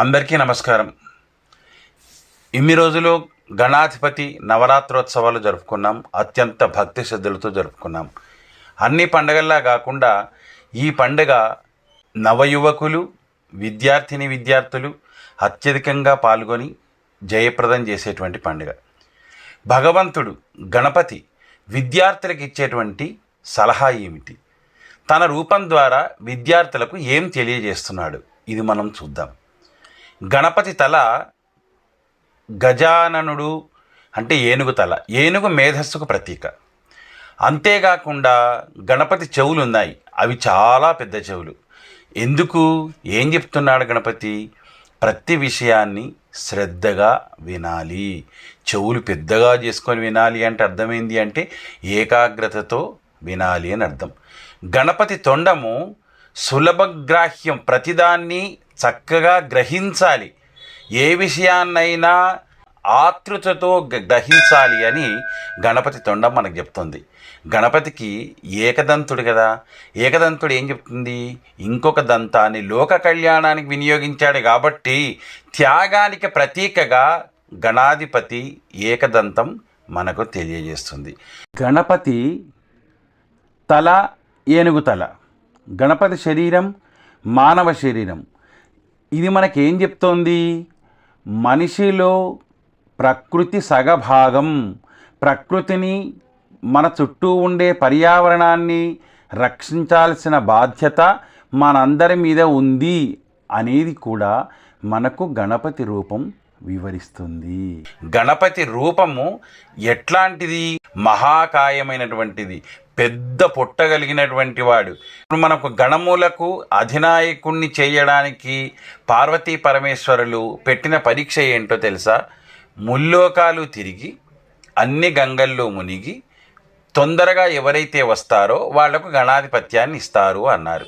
అందరికీ నమస్కారం. ఇన్ని రోజులు గణాధిపతి నవరాత్రోత్సవాలు జరుపుకున్నాం. అత్యంత భక్తి శ్రద్ధలతో జరుపుకున్నాం. అన్ని పండగల్లా కాకుండా ఈ పండుగ నవయువకులు విద్యార్థిని విద్యార్థులు అత్యధికంగా పాల్గొని జయప్రదం చేసేటువంటి పండుగ. భగవంతుడు గణపతి విద్యార్థులకు ఇచ్చేటువంటి సలహా ఏమిటి? తన రూపం ద్వారా విద్యార్థులకు ఏం తెలియజేస్తున్నాడు? ఇది మనం చూద్దాం. గణపతి తల గజాననుడు అంటే ఏనుగు తల. ఏనుగు మేధస్సుకు ప్రతీక. అంతేకాకుండా గణపతి చెవులు ఉన్నాయి అవి చాలా పెద్ద చెవులు. ఎందుకు? ఏం చెప్తున్నాడు గణపతి? ప్రతి విషయాన్ని శ్రద్ధగా వినాలి. చెవులు పెద్దగా చేసుకొని వినాలి అంటే అర్థమైంది అంటే ఏకాగ్రతతో వినాలి అని అర్థం. గణపతి తొండము సులభగ్రాహ్యం ప్రతిదాన్ని చక్కగా గ్రహించాలి. ఏ విషయాన్నైనా ఆతృతతో గ- గ్రహించాలి అని గణపతి తొండం మనకు చెప్తుంది. గణపతికి ఏకదంతుడు కదా. ఏకదంతుడు ఏం చెప్తుంది? ఇంకొక దంతాన్ని లోక కళ్యాణానికి వినియోగించాడు కాబట్టి త్యాగానికి ప్రతీకగా గణాధిపతి ఏకదంతం మనకు తెలియజేస్తుంది. గణపతి తల ఏనుగు తల. గణపతి శరీరం మానవ శరీరం. ఇది మనకేం చెప్తోంది? మనిషిలో ప్రకృతి సగభాగం. ప్రకృతిని మన చుట్టూ ఉండే పర్యావరణాన్ని రక్షించాల్సిన బాధ్యత మనందరి మీద ఉంది అనేది కూడా మనకు గణపతి రూపం వివరిస్తుంది. గణపతి రూపము ఎట్లాంటిది? మహాకాయమైనటువంటిది. పెద్ద పొట్ట కలిగినటువంటి వాడు. ఇప్పుడు మనకు గణములకు అధినాయకుణ్ణి చేయడానికి పార్వతీ పరమేశ్వరులు పెట్టిన పరీక్ష ఏంటో తెలుసా? ముల్లోకాలు తిరిగి అన్ని గంగల్లో మునిగి తొందరగా ఎవరైతే వస్తారో వాళ్ళకు గణాధిపత్యాన్ని ఇస్తారు అన్నారు.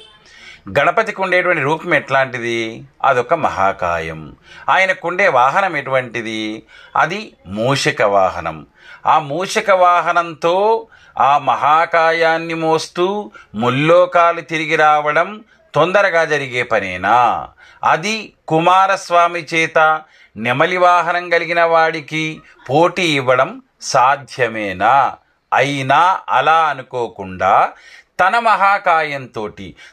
గణపతికి ఉండేటువంటి రూపం ఎట్లాంటిది? అదొక మహాకాయం. ఆయనకు ఉండే వాహనం ఎటువంటిది? అది మూషిక వాహనం. ఆ మూషిక వాహనంతో ఆ మహాకాయాన్ని మోస్తూ ముల్లోకాలు తిరిగి రావడం తొందరగా జరిగే పనేనా? అది కుమారస్వామి చేత నెమలి వాహనం కలిగిన వాడికి పోటీ ఇవ్వడం సాధ్యమేనా? అయినా అలా అనుకోకుండా తన మహాకాయంతో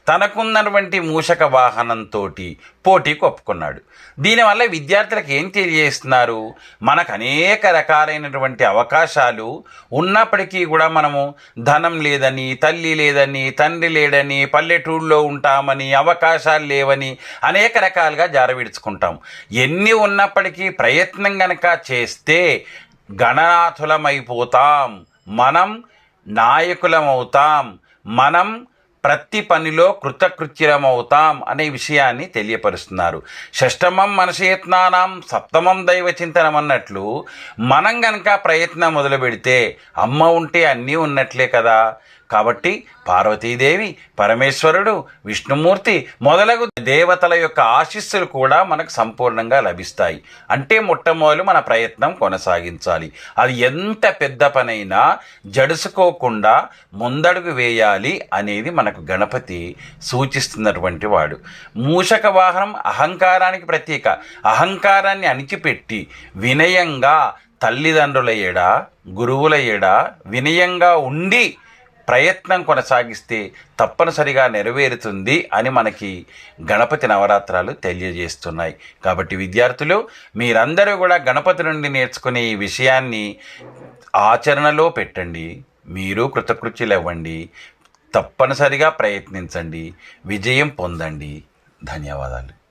తనకున్నటువంటి మూషక వాహనంతో పోటీకి ఒప్పుకున్నాడు దీనివల్ల విద్యార్థులకు ఏం తెలియజేస్తున్నారు? మనకు అనేక రకాలైనటువంటి అవకాశాలు ఉన్నప్పటికీ కూడా మనము ధనం లేదని తల్లి లేదని తండ్రి లేడని పల్లెటూళ్ళలో ఉంటామని అవకాశాలు లేవని అనేక రకాలుగా జారవిడుచుకుంటాం. ఎన్ని ఉన్నప్పటికీ ప్రయత్నం గనక చేస్తే గణనాథులమైపోతాం. మనం నాయకులమవుతాం. మనం ప్రతి పనిలో కృతకృత్యమవుతాం అనే విషయాన్ని తెలియపరుస్తున్నారు. షష్టమం మనసయత్నానం సప్తమం దైవ చింతనం అన్నట్లు మనం గనక ప్రయత్నం మొదలు పెడితే అమ్మ ఉంటే అన్నీ ఉన్నట్లే కదా. కాబట్టి పార్వతీదేవి పరమేశ్వరుడు విష్ణుమూర్తి మొదలగు దేవతల యొక్క ఆశీస్సులు కూడా మనకు సంపూర్ణంగా లభిస్తాయి. అంటే మొట్టమొదలు మన ప్రయత్నం కొనసాగించాలి. అది ఎంత పెద్ద పనైనా జడుసుకోకుండా ముందడుగు వేయాలి అనేది మనకు గణపతి సూచిస్తున్నటువంటి వాడు. మూషక వాహనం అహంకారానికి ప్రతీక. అహంకారాన్ని అణిచిపెట్టి వినయంగా తల్లిదండ్రుల ఎడ గురువుల ఎడ వినయంగా ఉండి ప్రయత్నం కొనసాగిస్తే తప్పనిసరిగా నెరవేరుతుంది అని మనకి గణపతి నవరాత్రాలు తెలియజేస్తున్నాయి. కాబట్టి విద్యార్థులు మీరందరూ కూడా గణపతి నుండి నేర్చుకునే ఈ విషయాన్ని ఆచరణలో పెట్టండి. మీరు కృతకృత్యులు ఇవ్వండి తప్పనిసరిగా ప్రయత్నించండి. విజయం పొందండి. ధన్యవాదాలు.